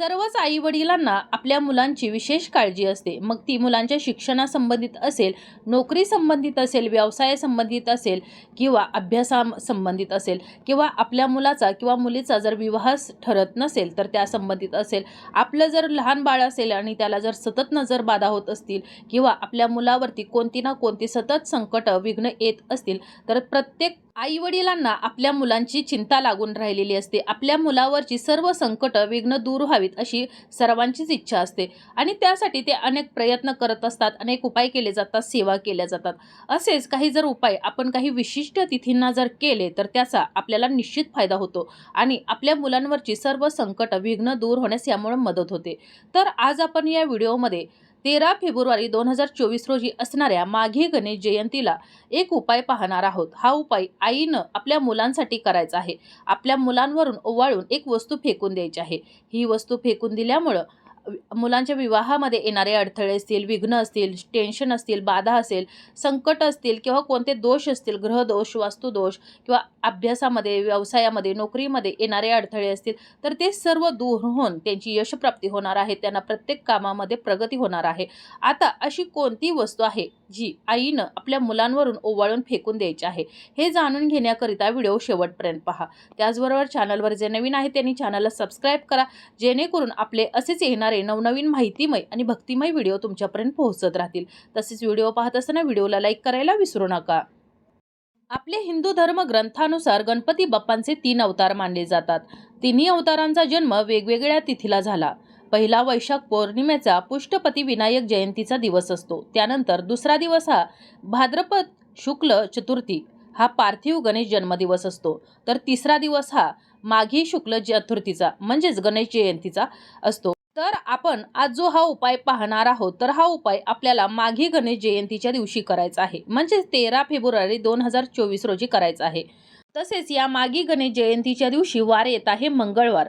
सर्वच आई वडिलांना आपल्या मुलांची विशेष काळजी असते. मग ती मुलांच्या शिक्षणासंबंधित असेल नोकरी संबंधित असेल व्यवसायासंबंधित असेल किंवा अभ्यासा संबंधित असेल किंवा आपल्या मुलाचा किंवा मुलीचा जर विवाह ठरत नसेल तर त्या संबंधित असेल. आपलं जर लहान बाळ असेल आणि त्याला जर सतत नजर बाधा होत असतील किंवा आपल्या मुलावरती कोणती ना कोणती सतत संकट विघ्न येत असतील तर प्रत्येक आई वडिलांना आपल्या मुलांची चिंता लागून राहिलेली असते. आपल्या मुलावरची सर्व संकट विघ्न दूर व्हावीत अशी सर्वांचीच इच्छा असते. आणि त्यासाठी ते अनेक प्रयत्न करत असतात अनेक उपाय केले जातात सेवा केल्या जातात. असेच काही जर उपाय आपण काही विशिष्ट तिथींना जर केले तर त्याचा आपल्याला निश्चित फायदा होतो. आणि आपल्या मुलांवरची सर्व संकट विघ्न दूर होण्यास यामुळे मदत होते. तर आज आपण या व्हिडिओमध्ये तेरा फेब्रुवारी दोन हजार चोवीस रोजी असणाऱ्या माघी गणेश जयंतीला एक उपाय पाहणार आहोत. हा उपाय आईनं आपल्या मुलांसाठी करायचा आहे. आपल्या मुलांवरून ओवाळून एक वस्तू फेकून द्यायची आहे. ही वस्तू फेकून दिल्यामुळं मुलांच्या विवाहामध्ये येणारे अडथळे असतील विघ्न असतील टेन्शन असतील बाधा असेल संकट असतील किंवा कोणते दोष असतील ग्रहदोष वास्तुदोष किंवा अभ्यासामध्ये व्यवसायामध्ये नोकरीमध्ये येणारे अडथळे असतील तर ते सर्व दूर होऊन त्यांची यशप्राप्ती होणार आहे. त्यांना प्रत्येक कामामध्ये प्रगती होणार आहे. आता अशी कोणती वस्तू आहे जी आईनं आपल्या मुलांवरून ओवाळून फेकून द्यायची आहे? हे जाणून घेण्याकरिता व्हिडिओ शेवटपर्यंत पहा. त्याचबरोबर चॅनलवर जे नवीन आहे त्यांनी चॅनलला सबस्क्राईब करा. जेणेकरून आपले असेच येणार नवनवीन माहितीमय आणि भक्तिमय व्हिडिओ तुमच्यापर्यंत पोहोचत राहतील. तसेच व्हिडिओ पाहत असताना व्हिडिओला लाईक करायला विसरू नका. आपले हिंदू धर्म ग्रंथानुसार गणपती बाप्पांचे तीन अवतार मानले जातात. तिन्ही अवतारांचा जन्म वेगवेगळ्या तिथीला झाला. पहिला वैशाख पौर्णिमेचा पुष्टपती विनायक जयंतीचा दिवस असतो. त्यानंतर दुसरा दिवस हा भाद्रपद शुक्ल चतुर्थी हा पार्थिव गणेश जन्मदिवस असतो. तर तिसरा दिवस हा माघी शुक्ल चतुर्थीचा म्हणजेच गणेश जयंतीचा असतो. तर आपण आज जो हा उपाय पाहणार आहोत तर हा उपाय आपल्याला माघी गणेश जयंतीच्या दिवशी करायचा आहे. म्हणजेच तेरा फेब्रुवारी दोन हजार चोवीस रोजी करायचा आहे. तसेच या मागी गणेश जयंतीच्या दिवशी वार येत आहे मंगळवार.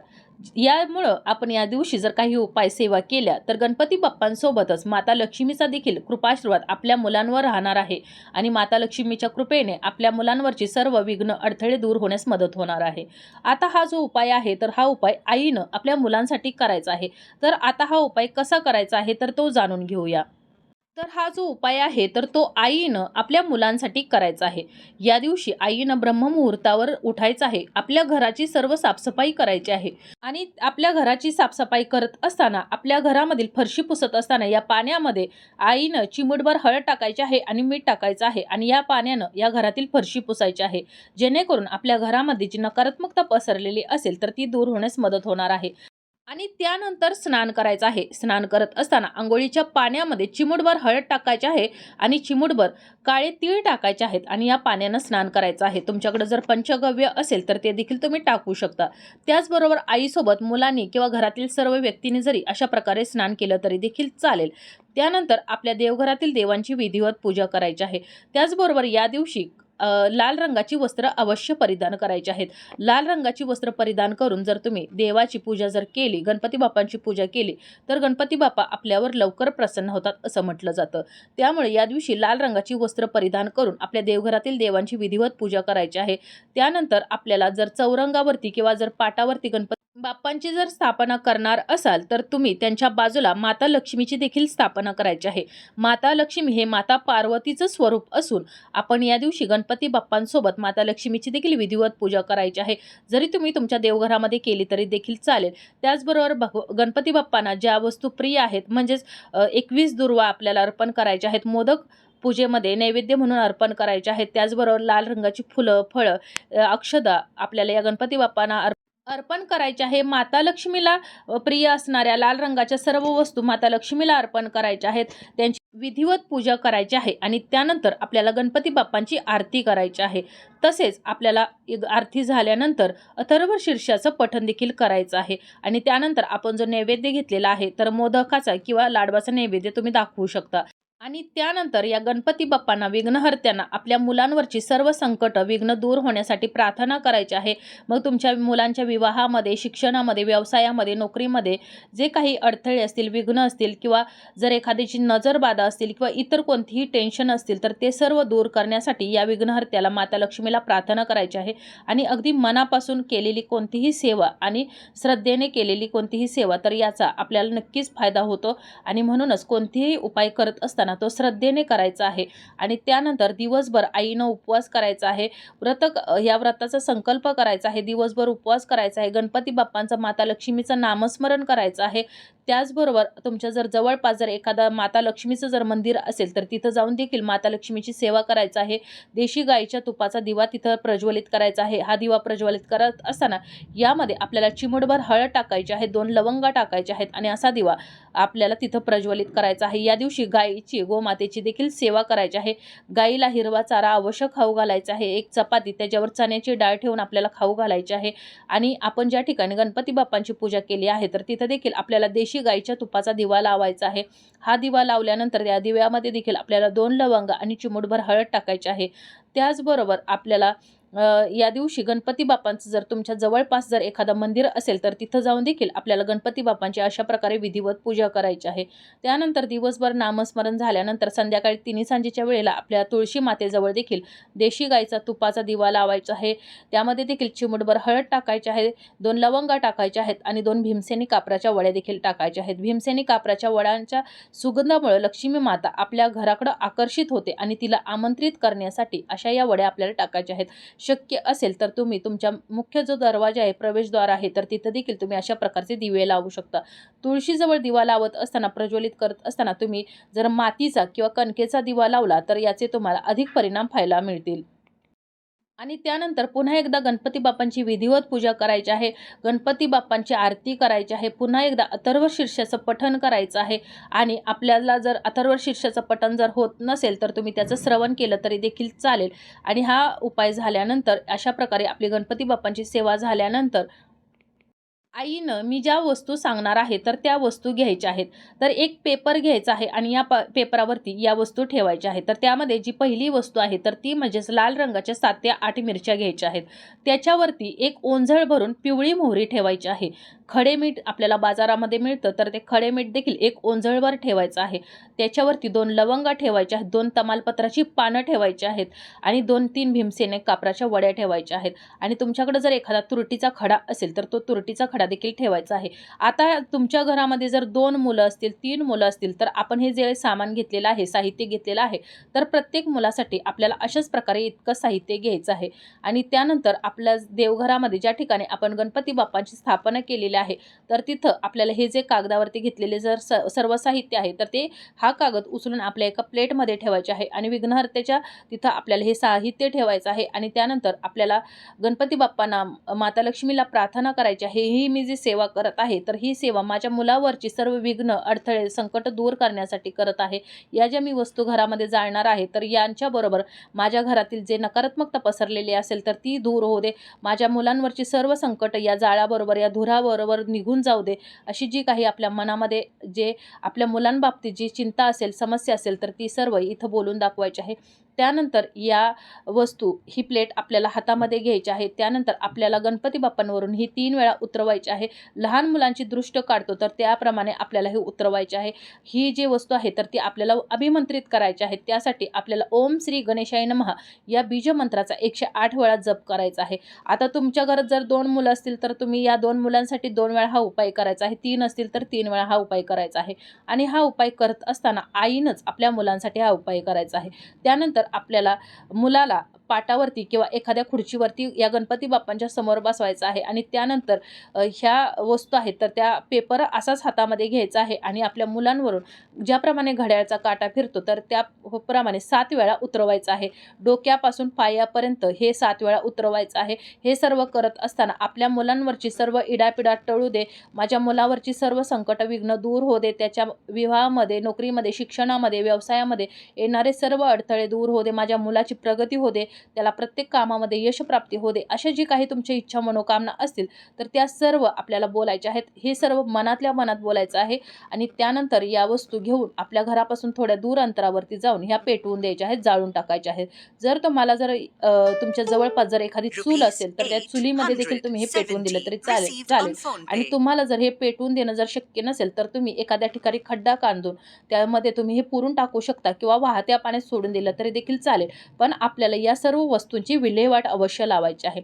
यामुळं आपण या दिवशी जर काही उपाय सेवा केल्या तर गणपती बाप्पांसोबतच माता लक्ष्मीचा देखील कृपाशीर्वाद आपल्या मुलांवर राहणार आहे. आणि माता लक्ष्मीच्या कृपेने आपल्या मुलांवरची सर्व विघ्न अडथळे दूर होण्यास मदत होणार आहे. आता हा जो उपाय आहे तर हा उपाय आईनं आपल्या मुलांसाठी करायचा आहे. तर आता हा उपाय कसा करायचा आहे तर तो जाणून घेऊया. तर हा जो उपाय आहे तर तो आईनं आपल्या मुलांसाठी करायचा आहे. या दिवशी आईनं ब्रह्ममुहूर्तावर उठायचं आहे. आपल्या घराची सर्व साफसफाई करायची आहे. आणि आपल्या घराची साफसफाई करत असताना आपल्या घरामधील फरशी पुसत असताना या पाण्यामध्ये आईनं चिमूटभर हळद टाकायची आहे आणि मीठ टाकायचं आहे आणि या पाण्यानं या घरातील फरशी पुसायची आहे. जेणेकरून आपल्या घरामध्ये जी नकारात्मकता पसरलेली असेल तर ती दूर होण्यास मदत होणार आहे. आणि त्यानंतर स्नान करायचं आहे. स्नान करत असताना आंघोळीच्या पाण्यामध्ये चिमूटभर हळद टाकायचे आहे आणि चिमूटभर काळे तीळ टाकायचे आहेत आणि या पाण्यानं स्नान करायचं आहे. तुमच्याकडे जर पंचगव्य असेल तर ते देखील तुम्ही टाकू शकता. त्याचबरोबर आईसोबत मुलांनी किंवा घरातील सर्व व्यक्तींनी जरी अशा प्रकारे स्नान केलं तरी देखील चालेल. त्यानंतर आपल्या देवघरातील देवांची विधिवत पूजा करायची आहे. त्याचबरोबर या दिवशी लाल रंगाची वस्त्र अवश्य परिधान करायची आहेत. लाल रंगाची वस्त्र परिधान करून जर तुम्ही देवाची पूजा जर केली गणपती बाप्पांची पूजा केली तर गणपती बाप्पा आपल्यावर लवकर प्रसन्न होतात असं म्हटलं जातं. त्यामुळे या दिवशी लाल रंगाची वस्त्र परिधान करून आपल्या देवघरातील देवांची विधिवत पूजा करायची आहे. त्यानंतर आपल्याला जर चौरंगावरती किंवा जर पाटावरती गणपती बाप्पांची जर स्थापना करणार असाल तर तुम्ही त्यांच्या बाजूला माता लक्ष्मीची देखील स्थापना करायची आहे. माता लक्ष्मी हे माता पार्वतीचं स्वरूप असून आपण या दिवशी गणपती बाप्पांसोबत माता लक्ष्मीची देखील विधिवत पूजा करायची आहे. जरी तुम्ही तुमच्या देवघरामध्ये केली तरी देखील चालेल. त्याचबरोबर भग गणपती बाप्पांना ज्या वस्तू प्रिय आहेत म्हणजेच एकवीस दुर्वा आपल्याला अर्पण करायच्या आहेत मोदक पूजेमध्ये नैवेद्य म्हणून अर्पण करायचे आहेत त्याचबरोबर लाल रंगाची फुलं फळं अक्षदा आपल्याला या गणपती बाप्पांना अर्प अर्पण करायचे आहे. माता लक्ष्मीला प्रिय असणाऱ्या लाल रंगाच्या सर्व वस्तू माता लक्ष्मीला अर्पण करायच्या आहेत. त्यांची विधिवत पूजा करायची आहे आणि त्यानंतर आपल्याला गणपती बाप्पांची आरती करायची आहे. तसेच आपल्याला आरती झाल्यानंतर अथर्व शीर्षाचं पठण देखील करायचं आहे. आणि त्यानंतर आपण जो नैवेद्य घेतलेला आहे तर मोदकाचा किंवा लाडवाचा नैवेद्य तुम्ही दाखवू शकता. आणि त्यानंतर या गणपती बाप्पांना विघ्नहर्त्यांना आपल्या मुलांवरची सर्व संकट विघ्न दूर होण्यासाठी प्रार्थना करायची आहे. मग तुमच्या मुलांच्या विवाहामध्ये शिक्षणामध्ये व्यवसायामध्ये नोकरीमध्ये जे काही अडथळे असतील विघ्न असतील किंवा जर एखाद्याची नजरबाधा असतील किंवा इतर कोणतीही टेन्शन असतील तर ते सर्व दूर करण्यासाठी या विघ्नहर्त्याला माता लक्ष्मीला प्रार्थना करायची आहे. आणि अगदी मनापासून केलेली कोणतीही सेवा आणि श्रद्धेने केलेली कोणतीही सेवा तर याचा आपल्याला नक्कीच फायदा होतो. आणि म्हणूनच कोणतेही उपाय करत असताना तो श्रद्धेने करायचा आहे. आणि त्यानंतर दिवसभर आईनं उपवास करायचा आहे. व्रत या व्रताचा संकल्प करायचा आहे. दिवसभर उपवास करायचा आहे. गणपती बाप्पांचं माता लक्ष्मीचं नामस्मरण करायचं आहे. त्याचबरोबर तुमच्या जर जवळपास जर एखादा माता लक्ष्मीचं जर मंदिर असेल तर तिथं जाऊन देखील माता लक्ष्मीची सेवा करायचं आहे. देशी गाईच्या तुपाचा दिवा तिथं प्रज्वलित करायचा आहे. हा दिवा प्रज्वलित करत असताना यामध्ये आपल्याला चिमूटभर हळद टाकायची आहे दोन लवंगा टाकायच्या आहेत आणि असा दिवा आपल्याला तिथं प्रज्वलित करायचा आहे. या दिवशी गाईची गोमातेची देखील सेवा करायची आहे. गाईला हिरवा चारा अवश्य खाऊ घालायचा आहे. एक चपाती त्याच्यावर चण्याची डाळ ठेवून आपल्याला खाऊ घालायची आहे. आणि आपण ज्या ठिकाणी गणपती बाप्पांची पूजा केली आहे तर तिथं देखील आपल्याला देशी गाईच्या तुपाचा दिवा लावायचा आहे. हा दिवा लावल्यानंतर या दिव्यामध्ये देखील आपल्याला दोन लवंग आणि चिमूटभर हळद टाकायची आहे. त्याचबरोबर आपल्याला या दिवशी गणपती बाप्पांचं जर तुमच्या जवळपास जर एखादं मंदिर असेल तर तिथं जाऊन देखील आपल्याला गणपती बाप्पांची अशा प्रकारे विधिवत पूजा करायची आहे. त्यानंतर दिवसभर नामस्मरण झाल्यानंतर संध्याकाळी तिन्ही सांजेच्या वेळेला आपल्या तुळशी मातेजवळ देखील देशी गाईचा तुपाचा दिवा लावायचा आहे. त्यामध्ये देखील चिमुटभर हळद टाकायची आहे दोन लवंगा टाकायच्या आहेत आणि दोन भीमसेनी कापराच्या वड्या देखील टाकायच्या आहेत. भीमसेनी कापराच्या वड्यांच्या सुगंधामुळे लक्ष्मी माता आपल्या घराकडं आकर्षित होते आणि तिला आमंत्रित करण्यासाठी अशा या वड्या आपल्याला टाकायच्या आहेत. शक्य असेल तर तुम्ही तुमच्या मुख्य जो दरवाजा आहे प्रवेशद्वार आहे तर तिथं देखील तुम्ही अशा प्रकारचे दिवे लावू शकता. तुळशीजवळ दिवा लावत असताना प्रज्वलित करत असताना तुम्ही जर मातीचा किंवा कणकेचा दिवा लावला तर याचे तुम्हाला अधिक परिणाम पाहायला मिळतील. आणि त्यानंतर पुन्हा एकदा गणपती बाप्पांची विधिवत पूजा करायची आहे. गणपती बाप्पांची आरती करायची आहे. पुन्हा एकदा अथर्व शीर्षाचं पठण करायचं आहे. आणि आपल्याला जर अथर्व शीर्षाचं पठण जर होत नसेल तर तुम्ही त्याचं श्रवण केलं तरी देखील चालेल. आणि हा उपाय झाल्यानंतर अशा प्रकारे आपली गणपती बाप्पांची सेवा झाल्यानंतर आईनं मी ज्या वस्तू सांगणार आहे तर त्या वस्तू घ्यायच्या आहेत. तर एक पेपर घ्यायचा आहे आणि या प पेपरावरती या वस्तू ठेवायच्या आहेत. तर त्यामध्ये जी पहिली वस्तू आहे तर ती म्हणजेच लाल रंगाच्या सात ते आठ मिरच्या घ्यायच्या आहेत. त्याच्यावरती एक ओंझळ भरून पिवळी मोहरी ठेवायची आहे. खडे मीठ आपल्याला बाजारामध्ये मिळतं तर ते खडे मीठ देखील एक ओंजळवर ठेवायचं आहे. त्याच्यावरती दोन लवंगा ठेवायच्या आहेत दोन तमालपत्राची पानं ठेवायची आहेत आणि दोन तीन भीमसेने कापराच्या वड्या ठेवायच्या आहेत. आणि तुमच्याकडे जर एखादा तुरटीचा खडा असेल तर तो तुरटीचा खडा देखील ठेवायचा आहे. आता तुमच्या घरामध्ये जर दोन मुलं असतील तीन मुलं असतील तर आपण हे जे सामान घेतलेलं आहे साहित्य घेतलेलं आहे तर प्रत्येक मुलासाठी आपल्याला अशाच प्रकारे इतकं साहित्य घ्यायचं आहे. आणि त्यानंतर आपल्या देवघरामध्ये ज्या ठिकाणी आपण गणपती बाप्पांची स्थापना केलेली आहे. तर तिथं आपल्याला हे जे कागदावरती घेतलेले जर स सर्व साहित्य आहे तर ते हा कागद उचलून आपल्या एका प्लेटमध्ये ठेवायचे आहे आणि विघ्नहर्त्याच्या तिथं आपल्याला हे साहित्य ठेवायचं आहे आणि त्यानंतर आपल्याला गणपती बाप्पांना माता लक्ष्मीला प्रार्थना करायची आहे ही मी जी सेवा करत आहे तर ही सेवा माझ्या मुलावरची सर्व विघ्न अडथळे संकट दूर करण्यासाठी करत आहे. या ज्या मी वस्तू घरामध्ये जाळणार आहे तर यांच्याबरोबर माझ्या घरातील जे नकारात्मकता पसरलेली असेल तर ती दूर होऊ दे. माझ्या मुलांवरची सर्व संकट या जाळाबरोबर या धुराबरोबर निघून जाऊ दे अशी जी काही आपल्या मनामध्ये जे आपल्या मुलांबाबतीत जी चिंता असेल समस्या असेल तर ती सर्व इथं बोलून दाखवायची आहे. त्यानंतर या वस्तू ही प्लेट आपल्याला हातामध्ये घ्यायची आहे. त्यानंतर आपल्याला गणपती बाप्पांवरून ही तीन वेळा उतरवायची आहे. लहान मुलांची दृष्ट काढतो तर त्याप्रमाणे आपल्याला हे उतरवायचे आहे. ही जी वस्तू आहे तर ती आपल्याला अभिमंत्रित करायची आहे. त्यासाठी आपल्याला ओम श्री गणेशाय नमः या बीजमंत्राचा एकशे आठ वेळा जप करायचा आहे. आता तुमच्या घरात जर दोन मुलं असतील तर तुम्ही या दोन मुलांसाठी दोन वेळा हा उपाय करायचा आहे. तीन असतील तर तीन वेळा हा उपाय करायचा आहे. आणि हा उपाय करत असताना आईनंच आपल्या मुलांसाठी हा उपाय करायचा आहे. त्यानंतर आपल्याला मुलाला पाटावरती किंवा एखाद्या खुर्चीवरती या गणपती बाप्पांच्या समोर बसवायचं आहे आणि त्यानंतर ह्या वस्तू आहेत तर त्या पेपर असाच हातामध्ये घ्यायचा आहे आणि आपल्या मुलांवरून ज्याप्रमाणे घड्याळाचा काटा फिरतो तर त्याप्रमाणे सात वेळा उतरवायचा आहे. डोक्यापासून पायापर्यंत हे सात वेळा उतरवायचं आहे. हे सर्व करत असताना आपल्या मुलांवरची सर्व इडापिडा टळू दे माझ्या मुलावरची सर्व संकट विघ्न दूर होऊ दे त्याच्या विवाहामध्ये नोकरीमध्ये शिक्षणामध्ये व्यवसायामध्ये येणारे सर्व अडथळे दूर हो दे माझ्या मुलाची प्रगती हो दे त्याला प्रत्येक कामामध्ये यशप्राप्ती हो दे अशा जी काही तुमच्या इच्छा मनोकामना असतील तर त्या सर्व आपल्याला बोलायच्या आहेत. हे सर्व मनातल्या मनात बोलायचं आहे आणि त्यानंतर या वस्तू घेऊन आपल्या घरापासून थोड्या दूर अंतरावरती जाऊन ह्या पेटवून द्यायच्या आहेत जाळून टाकायच्या आहेत. जर तुम्हाला जर तुमच्या जवळपास जर एखादी चूल असेल तर त्या चुलीमध्ये देखील तुम्ही हे पेटवून दिलं तरी चालेल चालेल. आणि तुम्हाला जर हे पेटवून देणं जर शक्य नसेल तर तुम्ही एखाद्या ठिकाणी खड्डा कांदून त्यामध्ये तुम्ही हे पुरून टाकू शकता किंवा वाहत्या पाण्यात सोडून दिलं तरी देखील चालेल. पण आपल्याला या सर्व वस्तूंची विल्हेवाट अवश्य लावायची आहे.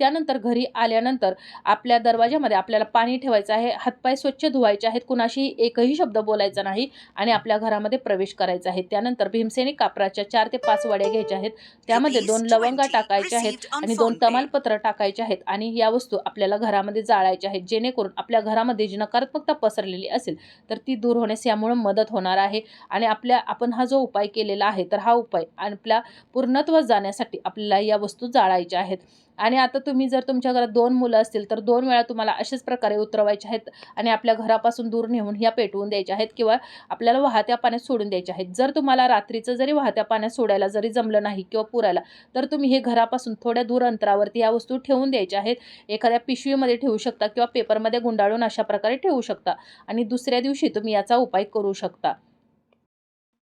त्यानंतर घरी आल्यानंतर आपल्या दरवाज्यामध्ये आपल्याला पाणी ठेवायचं आहे. हातपाय स्वच्छ धुवायचे आहेत. कुणाशी एकही शब्द बोलायचा नाही आणि आपल्या घरामध्ये प्रवेश करायचा आहे. त्यानंतर भीमसेनी कापराच्या चार ते पाच वड्या घ्यायच्या आहेत. त्यामध्ये दोन लवंगा टाकायच्या आहेत आणि दोन तमालपत्र टाकायचे आहेत आणि या वस्तू आपल्याला घरामध्ये जाळायच्या आहेत. जेणेकरून आपल्या घरामध्ये जी नकारात्मकता पसरलेली असेल तर ती दूर होण्यास यामुळे मदत होणार आहे आणि आपल्या आपण हा जो उपाय केलेला आहे तर हा उपाय आपल्या पूर्णत्व जाण्यासाठी आपल्याला या वस्तू जाळायच्या आहेत. आणि आता तुम्ही जर तुमच्या घरात दोन मुलं असतील तर दोन वेळा तुम्हाला अशाच प्रकारे उतरवायचे आहेत आणि आपल्या घरापासून दूर नेऊन ह्या पेटवून द्यायच्या आहेत किंवा आपल्याला वाहत्या पाण्यात सोडून द्यायच्या आहेत. जर तुम्हाला रात्रीचं जरी वाहत्या पाण्यात सोडायला जरी जमलं नाही किंवा पुरायला तर तुम्ही हे घरापासून थोड्या दूर अंतरावरती या वस्तू ठेवून द्यायच्या आहेत. एखाद्या पिशवीमध्ये ठेवू शकता किंवा पेपरमध्ये गुंडाळून अशा प्रकारे ठेवू शकता आणि दुसऱ्या दिवशी तुम्ही याचा उपाय करू शकता.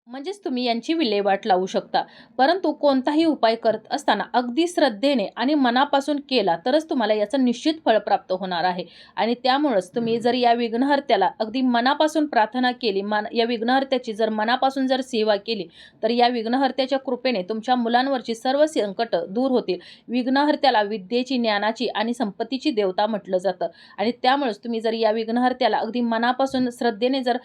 म्हणजेच तुम्ही यांची विल्हेवाट लावू शकता. परंतु कोणताही उपाय करत असताना अगदी श्रद्धेने आणि मनापासून केला तरच तुम्हाला याचं निश्चित फळ प्राप्त होणार आहे. आणि त्यामुळंच तुम्ही जर या विघ्नहर्त्याला अगदी मनापासून प्रार्थना केली मन या विघ्नहर्त्याची जर मनापासून जर सेवा केली तर या विघ्नहर्त्याच्या कृपेने तुमच्या मुलांवरची सर्व संकट दूर होतील. विघ्नहर्त्याला विद्येची ज्ञानाची आणि संपत्तीची देवता म्हटलं जातं. आणि त्यामुळेच तुम्ही जर या विघ्नहर्त्याला अगदी मनापासून श्रद्धेने जर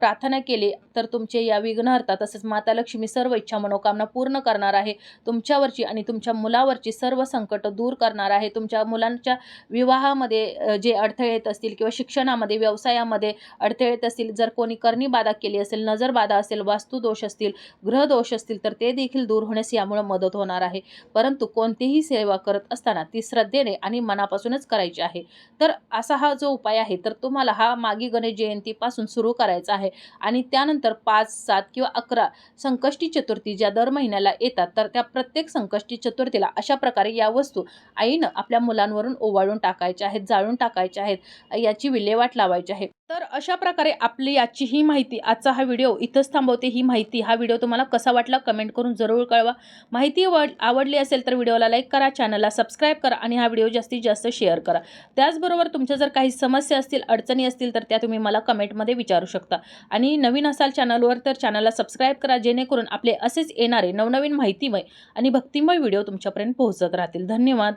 प्रार्थना केली तर तुमचे या विघ्नहर्ता तसेच माता लक्ष्मी सर्व इच्छा मनोकामना पूर्ण करणार आहे. तुमच्यावरची आणि तुमच्या मुलावरची सर्व संकट दूर करणार आहे. तुमच्या मुलांच्या विवाहामध्ये जे अडथळे येत असतील किंवा शिक्षणामध्ये व्यवसायामध्ये अडथळे येत असतील जर कोणी करणी बाधा केली असेल नजर बाधा असेल वास्तुदोष असतील ग्रहदोष असतील तर ते देखील दूर होण्यास यामुळे मदत होणार आहे. परंतु कोणतीही सेवा करत असताना ती श्रद्धेने आणि मनापासूनच करायची आहे. तर असा हा जो उपाय आहे तर तुम्हाला हा मागी गणेश जयंतीपासून सुरू करायचा आहे. आणि त्यानंतर पाच सात किंवा अकरा संकष्टी चतुर्थी ज्या दर महिन्याला येतात तर त्या प्रत्येक संकष्टी चतुर्थीला अशा प्रकारे या वस्तू आईनं आपल्या मुलांवरून ओवाळून टाकायच्या आहेत जाळून टाकायच्या आहेत याची विल्हेवाट लावायची आहे. तर अशा प्रकारे आपली याची ही माहिती आजचा हा व्हिडिओ इथंच थांबवते. ही माहिती हा व्हिडिओ तुम्हाला कसा वाटला कमेंट करून जरूर कळवा. माहिती आवड आवडली असेल तर व्हिडिओला लाईक करा चॅनलला सबस्क्राईब करा आणि हा व्हिडिओ जास्तीत जास्त शेअर करा. त्याचबरोबर तुमच्या जर काही समस्या असतील अडचणी असतील तर त्या तुम्ही मला कमेंटमध्ये विचारू शकता. आणि नवीन असाल चॅनलवर तर चॅनलला सबस्क्राईब करा जेणेकरून आपले असेच येणारे नवनवीन माहितीमय आणि भक्तिमय व्हिडिओ तुमच्यापर्यंत पोहोचत राहतील. धन्यवाद.